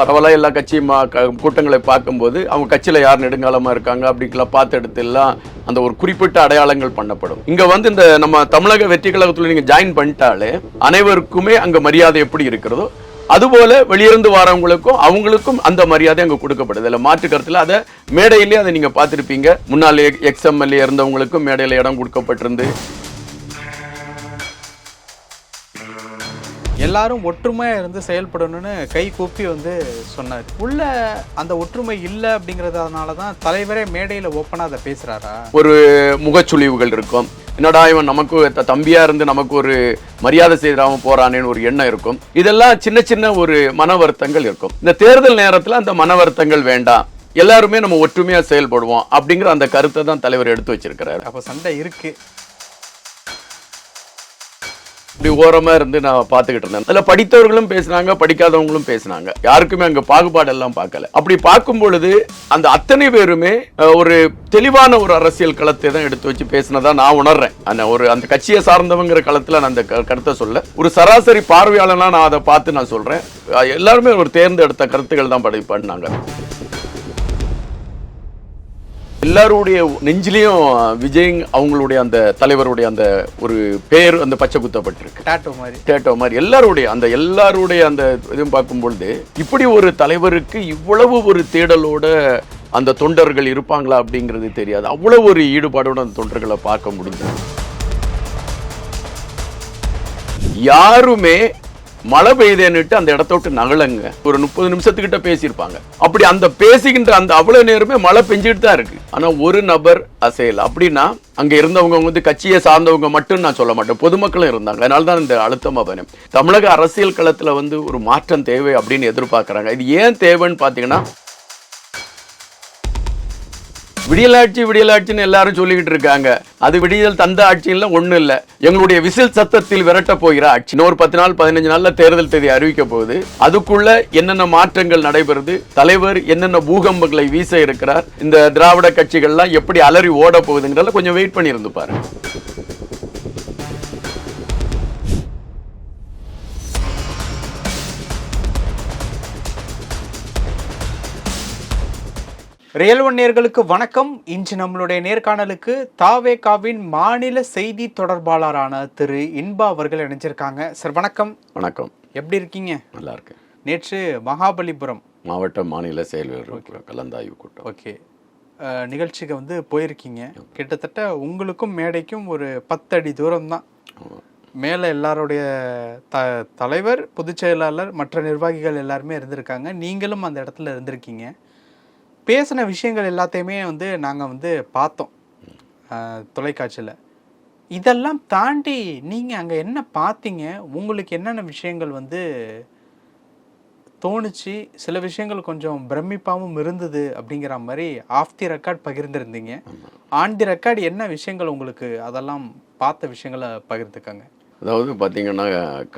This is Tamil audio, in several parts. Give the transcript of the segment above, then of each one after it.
பரவலாக எல்லா கட்சியும் மா- கூட்டங்களை பார்க்கும்போது அவங்க கட்சியில் யார் நெடுங்காலமாக இருக்காங்க அப்படிங்கலாம் எடுத்து எல்லாம் அந்த ஒரு குறிப்பிட்ட அடையாளங்கள் பண்ணப்படும். இங்கே வந்து இந்த நம்ம தமிழக வெற்றி கழகத்தில் நீங்கள் ஜாயின் பண்ணிட்டாலே அனைவருக்குமே அங்கே மரியாதை எப்படி இருக்கிறதோ அதுபோல வெளியிருந்து வரவங்களுக்கும் அவங்களுக்கும் அந்த மரியாதை அங்கே கொடுக்கப்படுது. இல்லை மாற்று கருத்தில் அதை மேடையிலேயே அதை நீங்கள் பார்த்துருப்பீங்க. முன்னாள் எக்ஸ்எம்எல்ஏ இருந்தவங்களுக்கும் மேடையில் இடம் கொடுக்கப்பட்டிருந்து எல்லாரும் ஒற்றுமையா இருந்து செயல்படணும்னு கை கூப்பி வந்து சொன்னார். உள்ள அந்த ஒற்றுமை இல்லை அப்படிங்கிறதுனால தான் தலைவரே மேடையில் ஓப்பனாக அதை பேசுறாரா? ஒரு முகச்சுழிவுகள் இருக்கும். என்னடா இவன் நமக்கு த- தம்பியா இருந்து நமக்கு ஒரு மரியாதை செய்தாம போறானேன்னு ஒரு எண்ணம் இருக்கும். இதெல்லாம் சின்ன சின்ன ஒரு மன வருத்தங்கள் இருக்கும். இந்த தேர்தல் நேரத்துல அந்த மன வருத்தங்கள் வேண்டாம். எல்லாருமே நம்ம ஒற்றுமையா செயல்படுவோம் அப்படிங்கிற அந்த கருத்தை தான் தலைவர் எடுத்து வச்சிருக்கிறாரு. அப்போ சண்டை இருக்கு. இப்படி ஓரமா இருந்து நான் பார்த்துக்கிட்டு இருந்தேன். அதுல படித்தவர்களும் பேசினாங்க படிக்காதவங்களும் பேசினாங்க. யாருக்குமே அங்க பாகுபாடு எல்லாம் பார்க்கல. அப்படி பார்க்கும் பொழுது அந்த அத்தனை பேருமே ஒரு தெளிவான ஒரு அரசியல் களத்தை தான் எடுத்து வச்சு பேசினதா நான் உணர்றேன். அந்த ஒரு அந்த கட்சியை சார்ந்தவங்கிற களத்துல நான் அந்த க- கருத்தை சொல்ல. ஒரு சராசரி பார்வையாளனா நான் அதை பார்த்து நான் சொல்றேன். எல்லாருமே ஒரு தேர்ந்தெடுத்த கருத்துக்கள் தான் படி பண்ணாங்க. எல்லாருடைய நெஞ்சிலையும் விஜய் அவங்களுடைய அந்த தலைவருடைய அந்த ஒரு பேர் அந்த பச்சை குத்தப்பட்டிருக்கு. டாட்டோ மாதிரி. டேட்டோ மாதிரி. எல்லாருடைய அந்த எல்லாருடைய அந்த இதுவும் பார்க்கும்பொழுது இப்படி ஒரு தலைவருக்கு இவ்வளவு ஒரு தேடலோட அந்த தொண்டர்கள் இருப்பாங்களா அப்படிங்கிறது தெரியாது. அவ்வளவு ஒரு ஈடுபாடோட அந்த தொண்டர்களை பார்க்க முடிஞ்சது. யாருமே மழை பெய்யுதேன்னுட்டு அந்த இடத்த விட்டு நகலங்க. ஒரு முப்பது நிமிஷத்துக்கிட்ட பேசியிருப்பாங்க. அப்படி அந்த பேசுகின்ற அந்த அவ்வளவு நேரமே மழை பெஞ்சிட்டு தான் இருக்கு. ஆனா ஒரு நபர் அசையல். அப்படின்னா அங்க இருந்தவங்க வந்து கட்சியை சார்ந்தவங்க மட்டும் நான் சொல்ல மாட்டேன். பொதுமக்களும் இருந்தாங்க. அதனால தான் இந்த அழுத்தமா பயணம் தமிழக அரசியல் களத்துல வந்து ஒரு மாற்றம் தேவை அப்படின்னு எதிர்பார்க்குறாங்க. இது ஏன் தேவைன்னு பாத்தீங்கன்னா விடியலாட்சி விடியலாட்சின்னு எல்லாரும் சொல்லிக்கிட்டு இருக்காங்க. அது விடியல் தந்த ஆட்சியில் ஒன்றும் இல்லை. எங்களுடைய விசில் சத்தத்தில் விரட்ட போகிற ஆட்சி. இன்னொரு ஒரு பத்து நாள் பதினஞ்சு நாளில் தேர்தல் தேதி அறிவிக்க போகுது. அதுக்குள்ள என்னென்ன மாற்றங்கள் நடைபெறுது? தலைவர் என்னென்ன பூகம்பங்களை வீச இருக்கிறார்? இந்த திராவிட கட்சிகள்லாம் எப்படி அலறி ஓட போகுதுங்கிறத கொஞ்சம் வெயிட் பண்ணியிருந்து பாருங்க. ரியல் ஒன் நேர்களுக்கு வணக்கம். இன்று நம்மளுடைய நேர்காணலுக்கு தாவேகாவின் மாநில செய்தி தொடர்பாளரான திரு இன்பா அவர்கள் இணைஞ்சிருக்காங்க. சார் வணக்கம். வணக்கம். எப்படி இருக்கீங்க? நல்லா இருக்கு நேற்று மகாபலிபுரம். மாவட்ட மாநில செயல்வர் கலந்தாய்வு கூட்டம். ஓகே. நிகழ்ச்சிக்கு வந்து போயிருக்கீங்க. கிட்டத்தட்ட உங்களுக்கும் மேடைக்கும் ஒரு பத்தடி தூரம் தான். மேலே எல்லாருடைய த தலைவர் பொதுச் செயலாளர் மற்ற நிர்வாகிகள் எல்லாருமே இருந்திருக்காங்க. நீங்களும் அந்த இடத்துல இருந்திருக்கீங்க. பேசின விஷயங்கள் எல்லாத்தையுமே வந்து நாங்கள் வந்து பார்த்தோம். தொலைக்காட்சியில். இதெல்லாம் தாண்டி நீங்கள் அங்கே என்ன பார்த்தீங்க? உங்களுக்கு என்னென்ன விஷயங்கள் வந்து தோணுச்சு? சில விஷயங்கள் கொஞ்சம் பிரமிப்பாகவும் இருந்தது அப்படிங்கிற மாதிரி ஆஃப் தி ரெக்கார்ட் பகிர்ந்திருந்தீங்க. ஆன் தி ரெக்கார்ட் என்ன விஷயங்கள் உங்களுக்கு அதெல்லாம் பார்த்த விஷயங்களை பகிர்ந்துக்கங்க. அதாவது பார்த்தீங்கன்னா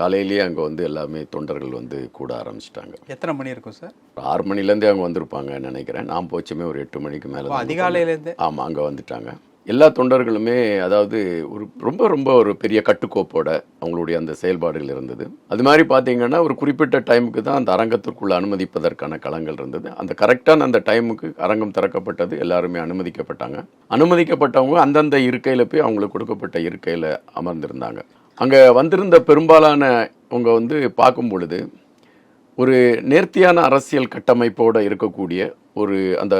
காலையிலேயே அங்கே வந்து எல்லாமே தொண்டர்கள் வந்து கூட ஆரம்பிச்சிட்டாங்க. எத்தனை மணி இருக்கும் சார்? ஆறு மணிலேருந்தே அவங்க வந்திருப்பாங்கன்னு நினைக்கிறேன். நான் போச்சுமே ஒரு எட்டு மணிக்கு மேலே அதிகாலையிலேருந்து? ஆமாம் அங்கே வந்துட்டாங்க. எல்லா தொண்டர்களுமே அதாவது ஒரு ரொம்ப ரொம்ப ஒரு பெரிய கட்டுக்கோப்போட அவங்களுடைய அந்த செயல்பாடுகள் இருந்தது. அது மாதிரி பார்த்தீங்கன்னா ஒரு குறிப்பிட்ட டைமுக்கு தான் அந்த அரங்கத்திற்குள்ள அனுமதிப்பதற்கான களங்கள் இருந்தது. அந்த கரெக்டான அந்த டைமுக்கு அரங்கம் திறக்கப்பட்டது. எல்லாருமே அனுமதிக்கப்பட்டாங்க. அனுமதிக்கப்பட்டவங்க அந்தந்த இருக்கையில் போய் அவங்களுக்கு கொடுக்கப்பட்ட இருக்கையில் அமர்ந்திருந்தாங்க. அங்கே வந்திருந்த பெரும்பாலான அவங்க வந்து பார்க்கும் பொழுது ஒரு நேர்த்தியான அரசியல் கட்டமைப்போடு இருக்கக்கூடிய ஒரு அந்த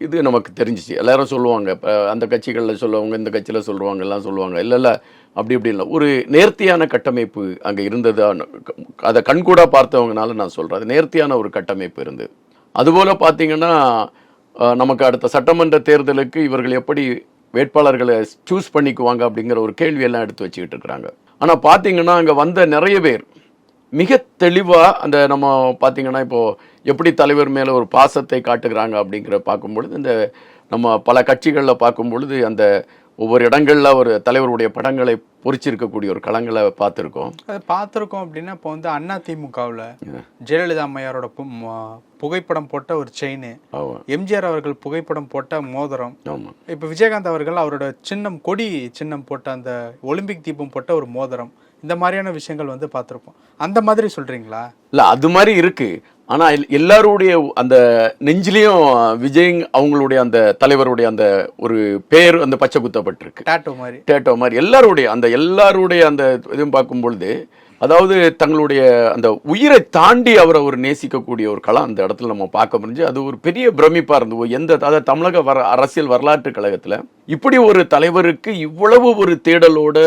இது நமக்கு தெரிஞ்சிச்சு. எல்லாரும் சொல்லுவாங்க இப்போ அந்த கட்சிகளில் சொல்லுவாங்க இந்த கட்சியில் சொல்லுவாங்க எல்லாம் சொல்லுவாங்க. இல்லை இல்லை அப்படி இப்படி இல்லை. ஒரு நேர்த்தியான கட்டமைப்பு அங்கே இருந்தது அதை கண்கூடா பார்த்தவங்கனால நான் சொல்கிறேன் அது நேர்த்தியான ஒரு கட்டமைப்பு இருந்தது. அதுபோல் பார்த்தீங்கன்னா நமக்கு அடுத்த சட்டமன்ற தேர்தலுக்கு இவர்கள் எப்படி வேட்பாளர்களை சூஸ் பண்ணிக்குவாங்க அப்படிங்கிற ஒரு கேள்வியெல்லாம் எடுத்து வச்சுக்கிட்டு இருக்கிறாங்க. ஆனால் பார்த்தீங்கன்னா அங்கே வந்த நிறைய பேர் மிக தெளிவா அந்த நம்ம பார்த்தீங்கன்னா இப்போ எப்படி தலைவர் மேல ஒரு பாசத்தை காட்டுகிறாங்க அப்படிங்கிற பார்க்கும் பொழுது இந்த நம்ம பல கட்சிகளில் பார்க்கும் பொழுது அந்த ஒவ்வொரு இடங்கள்ல ஒரு தலைவருடைய படங்களை பொறிச்சிருக்கக்கூடிய ஒரு களங்களை பார்த்துருக்கோம். அதை பார்த்துருக்கோம் அப்படின்னா இப்போ வந்து அண்ணா திமுகவில் ஜெயலலிதா அம்மையாரோட புகைப்படம் போட்ட ஒரு செயின் எம்ஜிஆர் அவர்கள் புகைப்படம் போட்ட மோதிரம். இப்போ விஜயகாந்த் அவர்கள் அவரோட சின்னம் கொடி சின்னம் போட்ட அந்த ஒலிம்பிக் தீபம் போட்ட ஒரு மோதிரம். இந்த மாதிரியான விஷயங்கள் வந்து பார்த்துருப்போம். அந்த மாதிரி சொல்றீங்களா? இல்லை அது மாதிரி இருக்கு. ஆனா எல்- எல்லாருடைய அந்த நெஞ்சிலையும் விஜய் அவங்களுடைய அந்த தலைவருடைய அந்த ஒரு பேர் அந்த பச்சை குத்தப்பட்டிருக்கு. டாட்டோ மாதிரி. டேட்டோ மாதிரி. எல்லாருடைய அந்த எல்லாருடைய அந்த இதுவும் பார்க்கும் பொழுது அதாவது தங்களுடைய அந்த உயிரை தாண்டி அவரை ஒரு நேசிக்கக்கூடிய ஒரு களம் அந்த இடத்துல நம்ம பார்க்க முடிஞ்சு அது ஒரு பெரிய பிரமிப்பா இருந்தது. எந்த அதாவது தமிழக வர அரசியல் வரலாற்று கழகத்துல இப்படி ஒரு தலைவருக்கு இவ்வளவு ஒரு தேடலோட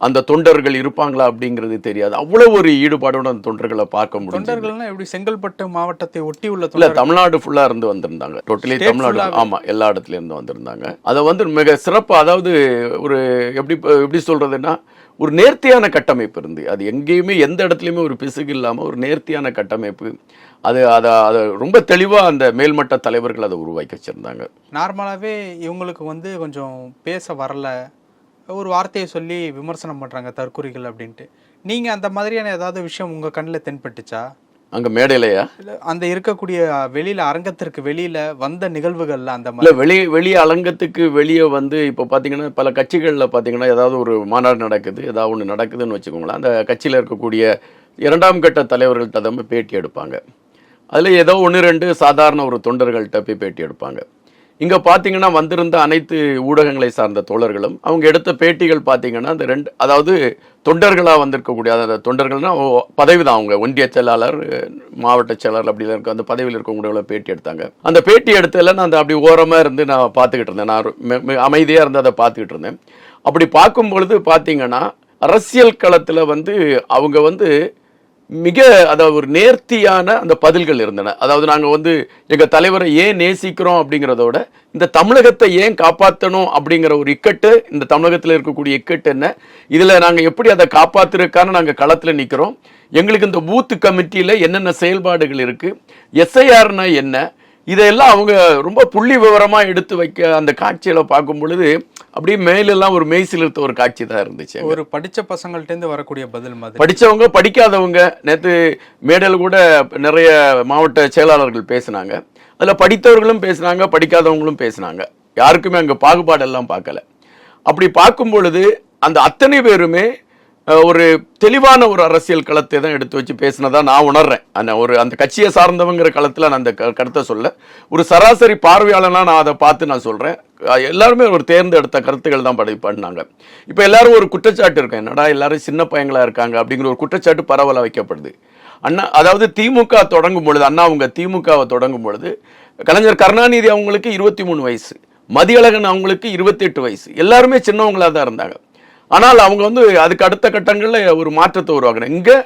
அந்த தொண்டர்கள் இருப்பாங்களா அப்படிங்கிறது தெரியாது. அவ்வளவு ஒரு ஈடுபாடோட அந்த தொண்டர்களை பார்க்க முடியும் தொண்டர்கள்னா எப்படி? செங்கல்பட்டு மாவட்டத்தை ஒட்டி உள்ள இல்ல தமிழ்நாடு ஃபுல்லா இருந்து வந்திருந்தாங்க. டோட்டலி தமிழ்நாடு. ஆமா எல்லா இடத்துல இருந்து வந்திருந்தாங்க. அதை வந்து மிக சிறப்பா அதாவது ஒரு எப்படி எப்படி சொல்றதுன்னா ஒரு நேர்த்தியான கட்டமைப்பு இருந்து அது எங்கேயுமே எந்த இடத்துலையுமே ஒரு பிசுகு இல்லாமல் ஒரு நேர்த்தியான கட்டமைப்பு அது அதை அதை ரொம்ப தெளிவாக அந்த மேல்மட்ட தலைவர்கள் அதை உருவாக்கி வச்சிருந்தாங்க. நார்மலாகவே இவங்களுக்கு வந்து கொஞ்சம் பேச வரல. ஒரு வார்த்தையை சொல்லி விமர்சனம் பண்ணுறாங்க தற்குறிகள் அப்படின்ட்டு. நீங்கள் அந்த மாதிரியான ஏதாவது விஷயம் உங்கள் கண்ணில் தென்பட்டுச்சா? அங்க மேடையிலையா? இல்ல அந்த இருக்கக்கூடிய வெளியில் அரங்கத்திற்கு வெளியில் வந்த நிகழ்வுகள்ல அந்த இல்ல மாதிரி. வெளி வெளி அலங்கத்துக்கு வெளியே வந்து இப்போ பார்த்தீங்கன்னா பல கட்சிகளில் பார்த்தீங்கன்னா ஏதாவது ஒரு மாநாடு நடக்குது ஏதாவது ஒன்று நடக்குதுன்னு வச்சுக்கோங்களேன். அந்த கட்சியில் இருக்கக்கூடிய இரண்டாம் கட்ட தலைவர்கள்ட்ட தான் பேட்டி எடுப்பாங்க. அதில் ஏதோ ஒன்று ரெண்டு சாதாரண ஒரு தொண்டர்கள்ட்ட போய் பேட்டி எடுப்பாங்க. இங்கே பார்த்தீங்கன்னா வந்திருந்த அனைத்து ஊடகங்களை சார்ந்த தோழர்களும் அவங்க எடுத்த பேட்டிகள் பார்த்தீங்கன்னா அந்த ரெண்டு அதாவது தொண்டர்களாக வந்திருக்கக்கூடிய அந்த தொண்டர்கள்னால் பதவி தான் அவங்க. ஒன்றிய செயலாளர் மாவட்ட செயலாளர் அப்படி இருக்க. அந்த பதவியில் இருக்கவங்கள பேட்டி எடுத்தாங்க. அந்த பேட்டி எடுத்ததில் நான் அந்த அப்படி ஓரமாக இருந்து நான் பார்த்துக்கிட்டு இருந்தேன். நான் அமைதியாக இருந்து அதை பார்த்துக்கிட்டு இருந்தேன். அப்படி பார்க்கும் பொழுது பார்த்தீங்கன்னா அரசியல் களத்தில் வந்து அவங்க வந்து மிக அதாவது ஒரு நேர்த்தியான அந்த பதில்கள் இருந்தன. அதாவது நாங்கள் வந்து எங்கள் தலைவரை ஏன் நேசிக்கிறோம் அப்படிங்கிறதோட இந்த தமிழகத்தை ஏன் காப்பாற்றணும் அப்படிங்கிற ஒரு இக்கட்டு இந்த தமிழகத்தில் இருக்கக்கூடிய இக்கட்டு என்ன? இதில் நாங்கள் எப்படி அதை காப்பாற்றுறதுக்கான நாங்கள் களத்தில் நிற்கிறோம் எங்களுக்கு இந்த பூத்து கமிட்டியில் என்னென்ன செயல்பாடுகள் இருக்குது எஸ்ஐஆர்னா என்ன? இதையெல்லாம் அவங்க ரொம்ப புள்ளி விவரமா எடுத்து வைக்க அந்த காட்சியில பார்க்கும் பொழுது அப்படியே மேலெல்லாம் ஒரு மெய் சிலிர்த்த ஒரு காட்சி தான் இருந்துச்சு ஒரு படிச்ச பசங்கள்ட்டேருந்து வரக்கூடிய பதில் மாதிரி. படிச்சவங்க படிக்காதவங்க நேத்து மேடையில் கூட நிறைய மாவட்ட செயலாளர்கள் பேசினாங்க. அதுல படித்தவர்களும் பேசினாங்க படிக்காதவங்களும் பேசினாங்க. யாருக்குமே அங்க பாகுபாடெல்லாம் பார்க்கல. அப்படி பார்க்கும் பொழுது அந்த அத்தனை பேருமே ஒரு தெளிவான ஒரு அரசியல் களத்தை தான் எடுத்து வச்சு பேசினதா நான் உணர்றேன். அந்த ஒரு அந்த கட்சியை சார்ந்தவங்கிற களத்தில் நான் அந்த க- கருத்தை சொல்ல. ஒரு சராசரி பார்வையாளனா நான் அதை பார்த்து நான் சொல்றேன். எல்லாருமே ஒரு தேர்ந்தெடுத்த கருத்துக்கள் தான் படி பண்ணாங்க. இப்போ எல்லாரும் ஒரு குற்றச்சாட்டு இருக்கு. என்னடா எல்லாரும் சின்ன பையங்களா இருக்காங்க அப்படிங்கிற ஒரு குற்றச்சாட்டு பரவலாக வைக்கப்படுது. அண்ணா அதாவது திமுக தொடங்கும் பொழுது அண்ணா அவங்க திமுகவை தொடங்கும் பொழுது கலைஞர் கருணாநிதி அவங்களுக்கு இருபத்தி மூணு வயசு மதியழகன் அவங்களுக்கு இருபத்தெட்டு வயசு. எல்லாருமே சின்னவங்களாக தான் இருந்தாங்க. ஆனால் அவங்க வந்து அதுக்கு அடுத்த கட்டங்களில் ஒரு மாற்றத்தை உருவாக்கணும் இங்கே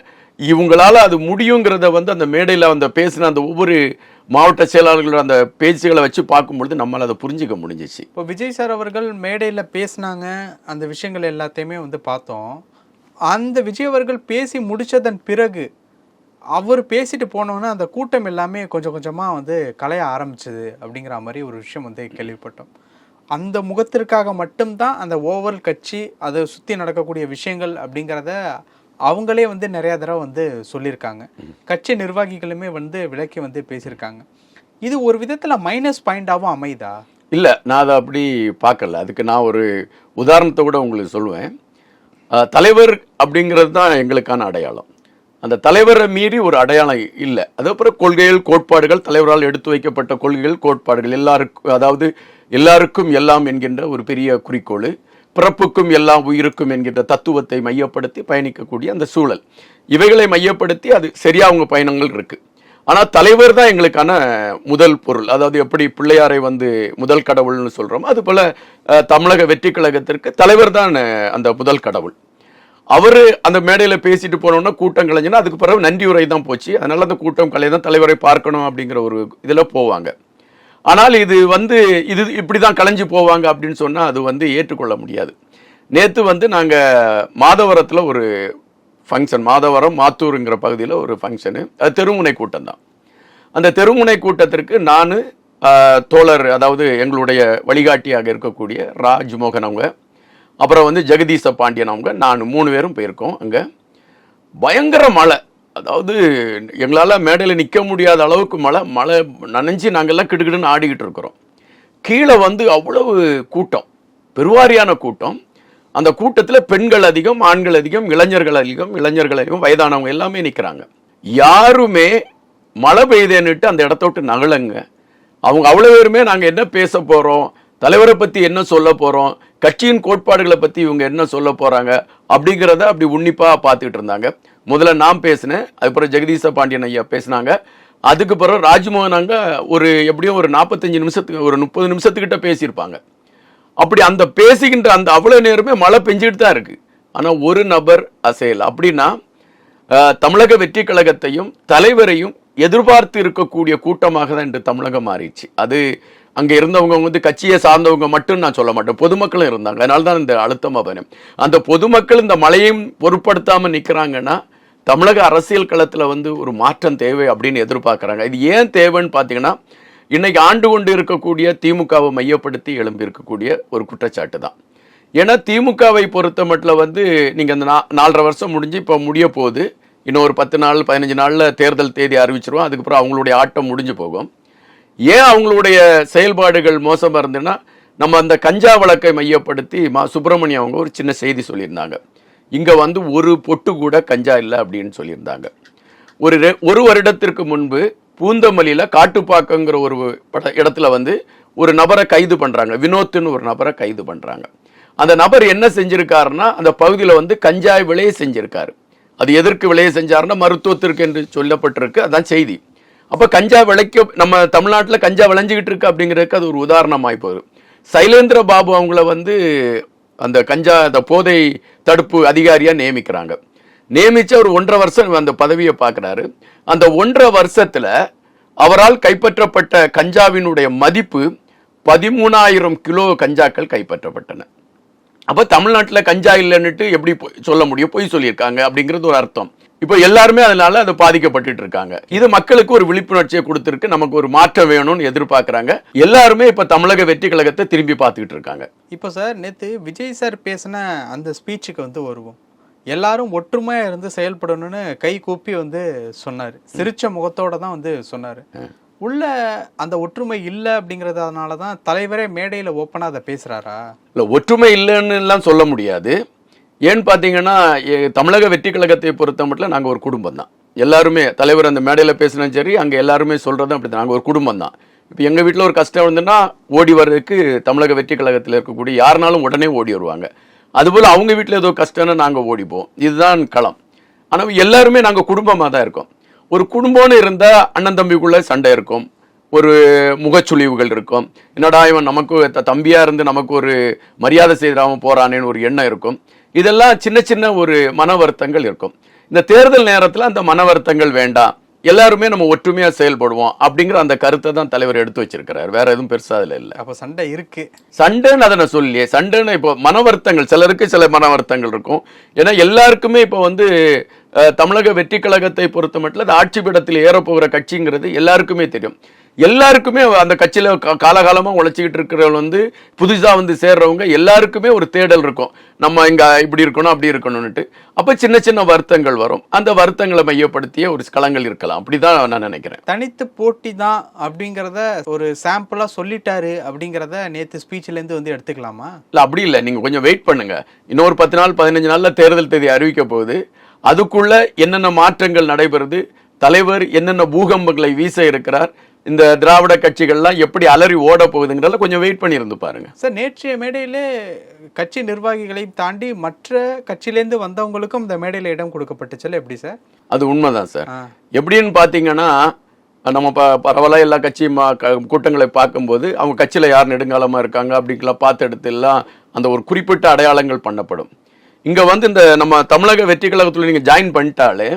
இவங்களால் அது முடியுங்கிறத வந்து அந்த மேடையில் அந்த பேசின அந்த ஒவ்வொரு மாவட்ட செயலாளர்களோட அந்த பேச்சுகளை வச்சு பார்க்கும்பொழுது நம்மளால் அதை புரிஞ்சிக்க முடிஞ்சிச்சு. இப்போ விஜய் சார் அவர்கள் மேடையில் பேசினாங்க அந்த விஷயங்கள் எல்லாத்தையுமே வந்து பார்த்தோம். அந்த விஜய் அவர்கள் பேசி முடித்ததன் பிறகு அவர் பேசிட்டு போனோன்னே அந்த கூட்டம் எல்லாமே கொஞ்சம் கொஞ்சமாக வந்து கலைய ஆரம்பிச்சது அப்படிங்கிற மாதிரி ஒரு விஷயம் வந்து கேள்விப்பட்டோம். அந்த முகத்திற்காக மட்டும்தான் அந்த ஓவல் கட்சி அதை சுற்றி நடக்கக்கூடிய விஷயங்கள் அப்படிங்கிறத அவங்களே வந்து நிறையா தடவை வந்து சொல்லியிருக்காங்க. கட்சி நிர்வாகிகளுமே வந்து விளக்கி வந்து பேசியிருக்காங்க. இது ஒரு விதத்தில் மைனஸ் பாயிண்டாகவும் அமைதா? இல்லை நான் அதை அப்படி பார்க்கல. அதுக்கு நான் ஒரு உதாரணத்தை கூட உங்களுக்கு சொல்லுவேன் தலைவர் அப்படிங்கிறது தான் எங்களுக்கான அடையாளம். அந்த தலைவரை மீறி ஒரு அடையாளம் இல்லை. அதுக்கப்புறம் கொள்கைகள் கோட்பாடுகள் தலைவரால் எடுத்து வைக்கப்பட்ட கொள்கைகள் கோட்பாடுகள் எல்லாருக்கும் அதாவது எல்லாருக்கும் எல்லாம் என்கின்ற ஒரு பெரிய குறிக்கோள் பிறப்புக்கும் எல்லாம் உயிருக்கும் என்கின்ற தத்துவத்தை மையப்படுத்தி பயணிக்கக்கூடிய அந்த சூழல். இவைகளை மையப்படுத்தி அது சரியா அவங்க பயணங்கள் இருக்குது ஆனால் தலைவர் தான் எங்களுக்கான முதல் பொருள். அதாவது எப்படி பிள்ளையாரை வந்து முதல் கடவுள்னு சொல்கிறோமோ அது போல் தமிழக வெற்றி கழகத்திற்கு தலைவர் தான் அந்த முதல் கடவுள். அவர் அந்த மேடையில் பேசிட்டு போனோம்னா கூட்டம் கலைஞ்சுன்னா அதுக்கு பிறகு நன்றி உரை தான் போச்சு. அதனால் அந்த கூட்டம் கலை தான் தலைவரை பார்க்கணும் அப்படிங்கிற ஒரு இதில் போவாங்க. ஆனால் இது வந்து இது இப்படி தான் கலைஞ்சு போவாங்க அப்படின்னு சொன்னால் அது வந்து ஏற்றுக்கொள்ள முடியாது. நேற்று வந்து நாங்கள் மாதவரத்தில் ஒரு ஃபங்க்ஷன் மாதவரம் மாத்தூருங்கிற பகுதியில் ஒரு ஃபங்க்ஷனு அது தெருமுனை கூட்டம் தான். அந்த தெருமுனை கூட்டத்திற்கு நான் தோழர் அதாவது எங்களுடைய வழிகாட்டியாக இருக்கக்கூடிய ராஜ்மோகன் அவங்க அப்புறம் வந்து ஜெகதீச பாண்டியன் அவங்க நான் மூணு பேரும் போயிருக்கோம் அங்கே. பயங்கர மழை. அதாவது எங்களால் மேடையில் நிற்க முடியாத அளவுக்கு மழை. மழை நனைஞ்சு நாங்கள்லாம் கிடுகிடுன்னு ஆடிக்கிட்டு இருக்கிறோம். கீழே வந்து அவ்வளவு கூட்டம். பெருவாரியான கூட்டம். அந்த கூட்டத்தில் பெண்கள் அதிகம் ஆண்கள் அதிகம் இளைஞர்கள் அதிகம் இளைஞர்கள் அதிகம் வயதானவங்க எல்லாமே நிற்கிறாங்க யாருமே மழை பெய்யுதேன்னுட்டு அந்த இடத்த விட்டு நகலங்க. அவங்க அவ்வளோ பேருமே நாங்கள் என்ன பேச போகிறோம் தலைவரை பற்றி என்ன சொல்ல போகிறோம் கட்சியின் கோட்பாடுகளை பற்றி இவங்க என்ன சொல்ல போகிறாங்க அப்படிங்கிறத அப்படி உன்னிப்பாக பார்த்துக்கிட்டு இருந்தாங்க. முதல்ல நான் பேசினேன் அதுக்கப்புறம் ஜெகதீச பாண்டியன் ஐயா பேசினாங்க. அதுக்கு பிறகு ராஜ்மோகன் அங்கே ஒரு எப்படியும் ஒரு நாற்பத்தஞ்சு நிமிஷத்துக்கு ஒரு முப்பது நிமிஷத்துக்கிட்ட பேசியிருப்பாங்க. அப்படி அந்த பேசுகின்ற அந்த அவ்வளோ நேரமே மழை பெஞ்சிக்கிட்டு தான் இருக்குது ஆனால் ஒரு நபர் அசையல். அப்படின்னா தமிழக வெற்றி கழகத்தையும் தலைவரையும் எதிர்பார்த்து இருக்கக்கூடிய கூட்டமாக தான் இன்று தமிழகம் மாறிடுச்சு. அது அங்கே இருந்தவங்க வந்து கட்சியை சார்ந்தவங்க மட்டும் நான் சொல்ல மாட்டேன். பொதுமக்களும் இருந்தாங்க. அதனால தான் இந்த அழுத்தமாக வேணும் அந்த பொதுமக்கள் இந்த மழையும் பொருட்படுத்தாமல் நிற்கிறாங்கன்னா தமிழக அரசியல் களத்தில் வந்து ஒரு மாற்றம் தேவை அப்படின்னு எதிர்பார்க்குறாங்க. இது ஏன் தேவைன்னு பார்த்தீங்கன்னா இன்னைக்கு ஆண்டு கொண்டு இருக்கக்கூடிய திமுகவை மையப்படுத்தி எழும்பியிருக்கக்கூடிய ஒரு குற்றச்சாட்டு தான். ஏன்னா திமுகவை பொறுத்த மட்டும் வந்து நீங்கள் அந்த நா- நாலரை வருஷம் முடிஞ்சு இப்போ முடிய போகுது. இன்னும் ஒரு பத்து நாள் பதினஞ்சு நாளில் தேர்தல் தேதி அறிவிச்சிருவோம். அதுக்கப்புறம் அவங்களுடைய ஆட்டம் முடிஞ்சு போகும். ஏன் அவங்களுடைய செயல்பாடுகள் மோசமாக இருந்ததுன்னா நம்ம அந்த கஞ்சா வழக்கை மையப்படுத்தி மா சுப்பிரமணியம் அவங்க ஒரு சின்ன செய்தி சொல்லியிருந்தாங்க. இங்கே வந்து ஒரு பொட்டு கூட கஞ்சா இல்லை அப்படின்னு சொல்லியிருந்தாங்க. ஒரு ரெ- ஒரு வருடத்திற்கு முன்பு பூந்தமல்லியில் காட்டுப்பாக்கங்கிற ஒரு இடத்துல வந்து ஒரு நபரை கைது பண்ணுறாங்க வினோத்துன்னு ஒரு நபரை கைது பண்ணுறாங்க அந்த நபர் என்ன செஞ்சுருக்காருன்னா அந்த பகுதியில் வந்து கஞ்சாய் விலையை செஞ்சுருக்காரு. அது எதற்கு விலையை செஞ்சாருன்னா மருத்துவத்திற்கு என்று சொல்லப்பட்டிருக்கு. அதான் செய்தி. அப்போ கஞ்சா விளைக்க நம்ம தமிழ்நாட்டில் கஞ்சா விளைஞ்சிக்கிட்டு இருக்கு அப்படிங்கிறதுக்கு அது ஒரு உதாரணமாக போகுது. சைலேந்திர பாபு அவங்கள வந்து அந்த கஞ்சா அந்த போதை தடுப்பு அதிகாரியாக நியமிக்கிறாங்க. நியமித்து அவர் ஒன்றரை வருஷம் அந்த பதவியை பார்க்குறாரு. அந்த ஒன்றரை வருஷத்தில் அவரால் கைப்பற்றப்பட்ட கஞ்சாவினுடைய மதிப்பு பதிமூணாயிரம் கிலோ கஞ்சாக்கள் கைப்பற்றப்பட்டன. அப்போ தமிழ்நாட்டில் கஞ்சா இல்லைன்னுட்டு எப்படி பொய் சொல்ல முடியும்? பொய் சொல்லியிருக்காங்க அப்படிங்கிறது ஒரு அர்த்தம். இப்போ எல்லாருமே அதனால அது பாதிக்கப்பட்டுட்டு இருக்காங்க இது மக்களுக்கு ஒரு விழிப்புணர்ச்சியை கொடுத்துருக்கு. நமக்கு ஒரு மாற்றம் வேணும்னு எதிர்பார்க்கறாங்க. எல்லாருமே இப்ப தமிழக வெற்றி கழகத்தை திரும்பி பார்த்துக்கிட்டு இருக்காங்க இப்போ சார் நேற்று விஜய் சார் பேசின அந்த ஸ்பீச்சுக்கு வந்து வருவோம். எல்லாரும் ஒற்றுமையாக இருந்து செயல்படணும்னு கை கூப்பி வந்து சொன்னார். சிரிச்ச முகத்தோட தான் வந்து சொன்னார். உள்ள அந்த ஒற்றுமை இல்லை அப்படிங்கிறதுனால தான் தலைவரே மேடையில் ஓப்பனாக அதை பேசுகிறாரா இல்ல ஒற்றுமை இல்லைன்னு எல்லாம் சொல்ல முடியாது. ஏன்னு பார்த்தீங்கன்னா எ- தமிழக வெற்றி கழகத்தை பொறுத்த மட்டும் நாங்கள் ஒரு குடும்பம் தான் எல்லாருமே தலைவர் அந்த மேடையில் பேசினாலும் சரி அங்கே எல்லாருமே சொல்கிறதும் அப்படி தான் நாங்கள் ஒரு குடும்பம் தான் இப்போ எங்கள் வீட்டில் ஒரு கஷ்டம் வந்துன்னா ஓடி வர்றதுக்கு தமிழக வெற்றி கழகத்தில் இருக்கக்கூடிய யாருனாலும் உடனே ஓடி வருவாங்க. அதுபோல் அவங்க வீட்டில் ஏதோ கஷ்டம்னு நாங்கள் ஓடிப்போம். இதுதான் களம். ஆனால் எல்லாருமே நாங்கள் குடும்பமாக தான் இருக்கோம். ஒரு குடும்பம்னு இருந்தால் அண்ணன் தம்பிக்குள்ளே சண்டை இருக்கும். ஒரு முகச்சுழிவுகள் இருக்கும். என்னடா இவன் நமக்கு த- இருந்து நமக்கு ஒரு மரியாதை செய்தாமல் போகிறானேன்னு ஒரு எண்ணம் இருக்கும். இதெல்லாம் சின்ன சின்ன ஒரு மன வருத்தங்கள் இருக்கும். இந்த தேர்தல் நேரத்தில் அந்த மன வருத்தங்கள் வேண்டாம். எல்லாருமே நம்ம ஒற்றுமையா செயல்படுவோம் அப்படிங்கிற அந்த கருத்தை தான் தலைவர் எடுத்து வச்சிருக்கிறார். வேற எதுவும் பெருசா அதுல இல்லை. அப்போ சண்டை இருக்கு. சண்டைன்னு அதை நான் சொல்லியே சண்டைன்னு இப்போ மன வருத்தங்கள் சிலருக்கு சில மன வருத்தங்கள் இருக்கும். ஏன்னா எல்லாருக்குமே இப்போ வந்து தமிழக வெற்றி கழகத்தை பொறுத்த மட்டும் அது ஆட்சி பீடத்தில் ஏறப்போகிற கட்சிங்கிறது எல்லாருக்குமே தெரியும். எல்லாருக்குமே அந்த கட்சியில் காலகாலமாக உழைச்சிக்கிட்டு இருக்கிறவங்க வந்து புதுசாக வந்து சேர்றவங்க எல்லாருக்குமே ஒரு தேடல் இருக்கும். நம்ம இங்கே இப்படி இருக்கணும் அப்படி இருக்கணும்னுட்டு. அப்போ சின்ன சின்ன வருத்தங்கள் வரும். அந்த வருத்தங்களை மையப்படுத்திய ஒரு களங்கள் இருக்கலாம். அப்படிதான் நான் நினைக்கிறேன். தனித்து போட்டி தான் அப்படிங்கிறத ஒரு சாம்பிளாக சொல்லிட்டாரு அப்படிங்கிறத நேற்று ஸ்பீச்சிலேருந்து வந்து எடுத்துக்கலாமா? இல்லை அப்படி இல்லை. நீங்கள் கொஞ்சம் வெயிட் பண்ணுங்க. இன்னொரு பத்து நாள் பதினஞ்சு நாளில் தேர்தல் தேதி அறிவிக்க போகுது. அதுக்குள்ள என்னென்ன மாற்றங்கள் நடைபெறுது? தலைவர் என்னென்ன பூகம்பங்களை வீச இருக்கிறார்? இந்த திராவிட கட்சிகள்லாம் எப்படி அலறி ஓட போகுதுங்கிறத கொஞ்சம் வெயிட் பண்ணி இருந்து பாருங்க. சார் நேற்றைய மேடையிலே கட்சி நிர்வாகிகளை தாண்டி மற்ற கட்சியிலேருந்து வந்தவங்களுக்கும் இந்த மேடையில் இடம் கொடுக்கப்பட்டுச்சுல எப்படி சார்? அது உண்மைதான் சார். எப்படின்னு பார்த்தீங்கன்னா நம்ம ப பரவலாக எல்லா கட்சியும் மா- கூட்டங்களை பார்க்கும்போது அவங்க கட்சியில் யார் நெடுங்காலமாக இருக்காங்க அப்படிங்கலாம் பார்த்து எடுத்து எல்லாம் அந்த ஒரு குறிப்பிட்ட அடையாளங்கள் பண்ணப்படும். இங்கே வந்து இந்த நம்ம தமிழக வெற்றி கழகத்தில் நீங்கள் ஜாயின் பண்ணிட்டாலே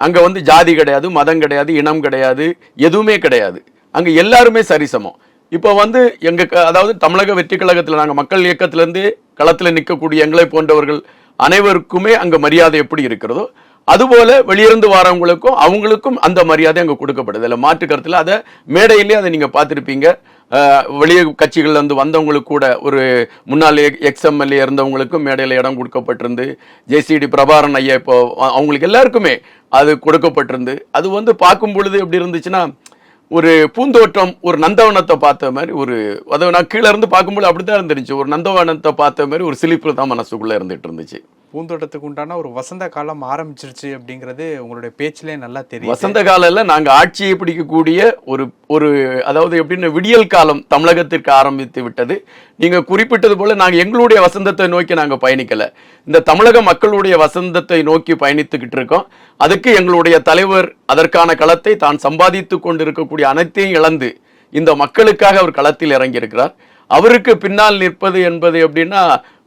அங்கே வந்து ஜாதி கிடையாது மதம் கிடையாது இனம் கிடையாது எதுவுமே கிடையாது. அங்கே எல்லாருமே சரிசமம். இப்போ வந்து எங்க க- அதாவது தமிழக வெற்றி கழகத்தில் நாங்கள் மக்கள் இயக்கத்திலேருந்து களத்தில் நிற்கக்கூடிய எங்களை போன்றவர்கள் அனைவருக்குமே அங்கே மரியாதை எப்படி இருக்கிறதோ அதுபோல வெளியிருந்து வரவங்களுக்கும் அவங்களுக்கும் அந்த மரியாதை அங்கே கொடுக்கப்படுது. இல்லை மாற்று கருத்தில் அதை மேடையிலே அதை நீங்கள் பார்த்துருப்பீங்க. வெளியே வெளிய கட்சிகள்ல வந்தவங்களுக்கு கூட ஒரு முன்னாள் எக்ஸ்எம்எல்ஏ இருந்தவங்களுக்கும் மேடையில் இடம் கொடுக்கப்பட்டிருந்து ஜேசிடி பிரபாரன் ஐயா இப்போ அவங்களுக்கு எல்லாருக்குமே அது கொடுக்கப்பட்டிருந்து. அது வந்து பார்க்கும் பொழுது எப்படி இருந்துச்சுன்னா ஒரு பூந்தோட்டம் ஒரு நந்தவனத்தை பார்த்த மாதிரி ஒரு அதை நான் கீழே இருந்து பார்க்கும்போது அப்படிதான் இருந்துச்சு ஒரு நந்தவனத்தை பார்த்த மாதிரி ஒரு சிலிப்பு தான் மனசுக்குள்ளே இருந்துகிட்டு இருந்துச்சு. பூந்தோட்டத்துக்கு உண்டான ஒரு வசந்த காலம் ஆரம்பிச்சிருச்சு அப்படிங்கிறது உங்களுடைய பேச்சிலே நல்லா தெரியும் வசந்த காலில் நாங்க ஆட்சியை பிடிக்கக்கூடிய ஒரு ஒரு அதாவது எப்படின்னு விடியல் காலம் தமிழகத்திற்கு ஆரம்பித்து விட்டது. நீங்க குறிப்பிட்டது போல நாங்க எங்களுடைய வசந்தத்தை நோக்கி நாங்க பயணிக்கல. இந்த தமிழக மக்களுடைய வசந்தத்தை நோக்கி பயணித்துக்கிட்டு இருக்கோம். அதுக்கு எங்களுடைய தலைவர் அதற்கான களத்தை தான் சம்பாதித்து கொண்டிருக்கக்கூடிய அனைத்தையும் இழந்து இந்த மக்களுக்காக அவர் களத்தில் இறங்கியிருக்கிறார். அவருக்கு பின்னால் நிற்பது என்பது எப்படின்னா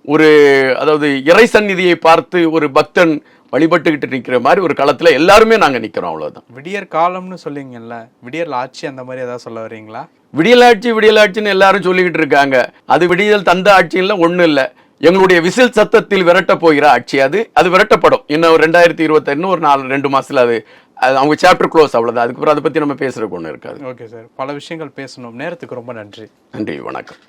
ஒரு அதாவது இறை சந்நிதியை பார்த்து ஒரு பக்தன் வழிபட்டுக்கிட்டு நிற்கிற மாதிரி ஒரு களத்துல எல்லாருமே நாங்க நிக்கிறோம் அவ்வளவுதான். விடியற் காலம்னு சொல்லிங்கல்ல விடியற் ஆட்சி அந்த மாதிரி ஏதாவது சொல்ல வரீங்களா விடியலாட்சி விடியலாட்சின்னு எல்லாரும் சொல்லிக்கிட்டு இருக்காங்க. அது விடியல் தந்த ஆட்சியில் ஒண்ணும் இல்ல. எங்களுடைய விசில் சத்தத்தில் விரட்ட போகிற ஆட்சி அது. அது விரட்டப்படும். இன்னும் ஒரு ரெண்டாயிரத்தி இருபத்தி இன்னும் ஒரு நாலு ரெண்டு மாசத்துல அது அது அவங்க சாப்டர் க்ளோஸ் அவ்வளவுதான். அதுக்கப்புறம் அதை பத்தி நம்ம பேசுறதுக்கு ஒண்ணு இருக்காது. ஓகே சார் பல விஷயங்கள் பேசணும். நேரத்துக்கு ரொம்ப நன்றி. நன்றி வணக்கம்.